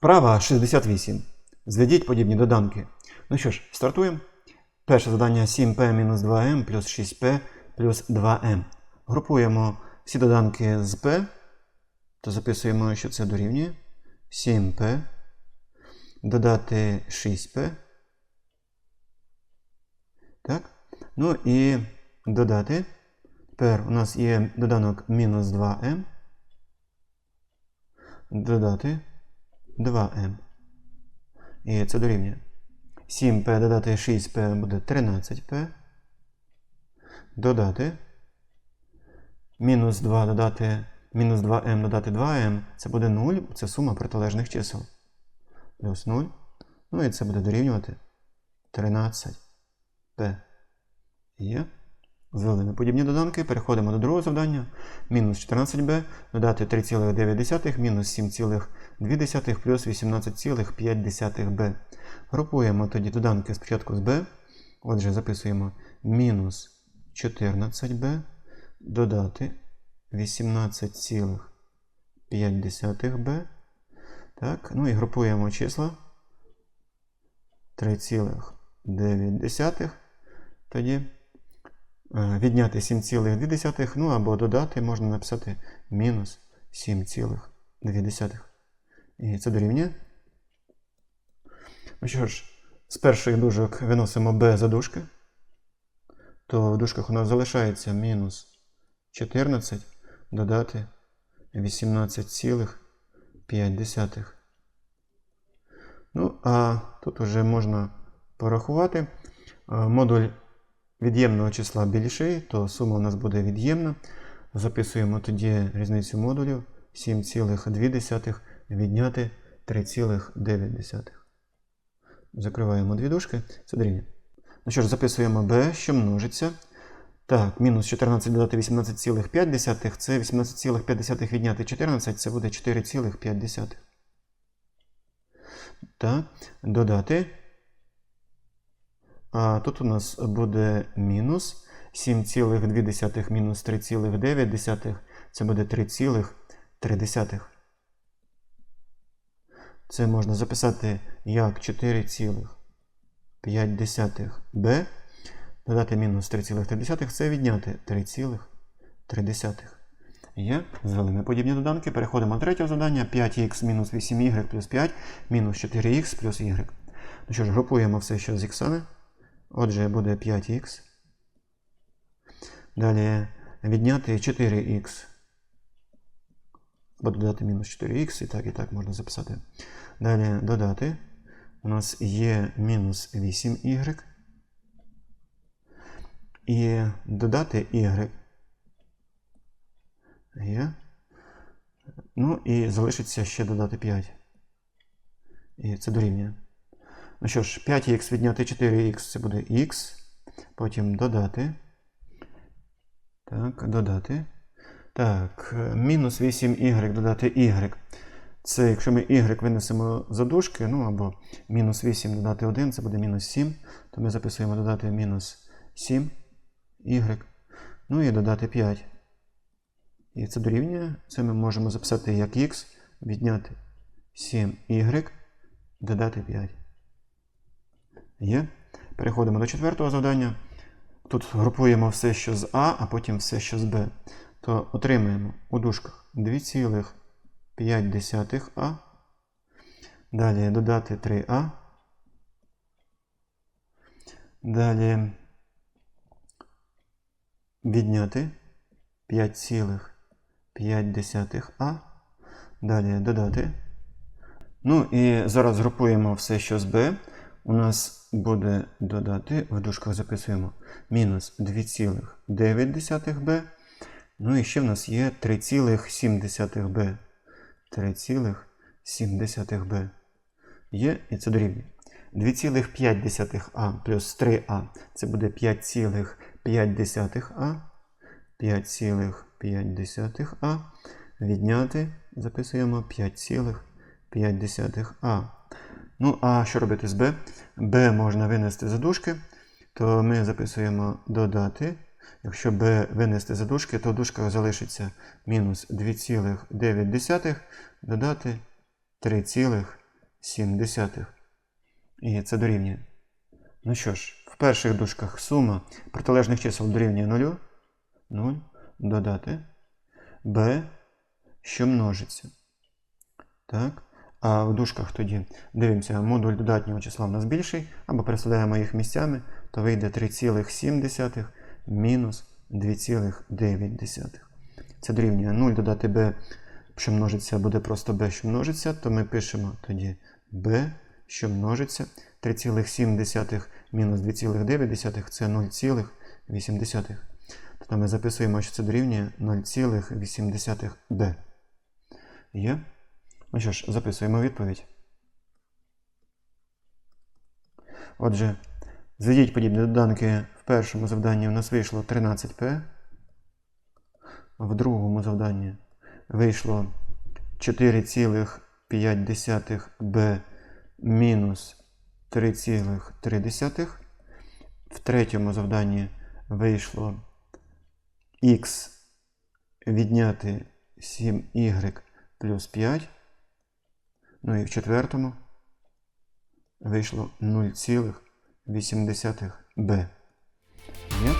Вправа 68. Зведіть подібні доданки. Ну що ж, стартуємо. Перше завдання 7p-2m плюс 6p плюс 2m. Групуємо всі доданки з p, то записуємо, що це дорівнює 7p, додати 6p. Так? Ну і додати. Тепер у нас є доданок мінус 2m. Додати 2m. І це дорівнює. 7p додати 6p буде 13p. Додати. Мінус 2 додати мінус 2m додати 2m. Це буде 0. Це сума протилежних чисел. Плюс 0. Ну і це буде дорівнювати 13p. Є. Звели на подібні доданки. Переходимо до другого завдання. Мінус 14b, додати 3,9, мінус 7,2 плюс 18,5b. Групуємо тоді доданки спочатку з b. Отже, записуємо мінус 14b, додати 18,5b. Так, ну і групуємо числа 3,9. Тоді відняти 7,2, ну або додати, можна написати мінус 7,2. І це дорівнює. Ну що ж, з перших дужок виносимо b за дужки, то в дужках у нас залишається мінус 14 додати 18,5. Ну, а тут вже можна порахувати. Е, Модуль від'ємного числа більший, то сума у нас буде від'ємна. Записуємо тоді різницю модулів 7,2 відняти 3,9. Закриваємо дві дужки. Це дорівнює. Ну що ж, записуємо b, що множиться. Так, мінус 14 додати 18,5. Це 18,5 відняти 14, це буде 4,5. Так, додати. А тут у нас буде мінус 7,2 мінус 3,9. Це буде 3,3. Це можна записати як 4,5b. Додати мінус 3,3. Це відняти 3,3. Є. Звели ми подібні доданки. Переходимо до третього завдання. 5х мінус 8y плюс 5 мінус 4х плюс y. Ну що ж, групуємо все, що з іксами. Отже, буде 5х. Далі відняти 4х. Або додати мінус 4х, і так, і так можна записати. Далі додати. У нас є мінус 8y. І додати y. Є. Ну і залишиться ще додати 5. І це дорівнює. Ну що ж, 5х відняти 4х це буде х. Потім додати. Так, додати. Так, мінус 8y додати y. Це якщо ми y винесемо за дужки, ну або мінус 8 додати 1, це буде мінус 7. То ми записуємо додати мінус 7 y. Ну і додати 5. І це дорівнює. Це ми можемо записати як х, відняти 7y, додати 5. Є. Переходимо до четвертого завдання. Тут групуємо все, що з А, а потім все, що з Б. То отримаємо у дужках 2,5А. Далі додати 3А. Далі відняти 5,5А. Далі додати. Ну і зараз групуємо все, що з Б. У нас буде додати, в дужках записуємо мінус 2,9b. Ну і ще в нас є 3,7b. 3,7b. Є, і це дорівнює. 2,5а плюс 3а це буде 5,5а. 5,5а. Відняти записуємо 5,5а. Ну, а що робити з b? b можна винести за дужки, то ми записуємо додати. Якщо b винести за дужки, то в дужках залишиться мінус 2,9 додати 3,7. І це дорівнює. Ну що ж, в перших дужках сума протилежних чисел дорівнює 0. 0 додати b, що множиться. Так. А в дужках тоді дивимося, модуль додатнього числа в нас більший, або перескладаємо їх місцями, то вийде 3,7 мінус 2,9. Це дорівнює 0 додати b, що множиться, буде просто b, що множиться, то ми пишемо тоді b, що множиться. 3,7 мінус 2,9 це 0,8. Тобто ми записуємо, що це дорівнює 0,8b. Є? Ну що ж, записуємо відповідь. Отже, зведіть подібні доданки в першому завданні у нас вийшло 13p. В другому завданні вийшло 4,5b мінус 3,3. В третьому завданні вийшло х відняти 7y плюс 5. Ну і в четвертому вийшло 0,8b. Є?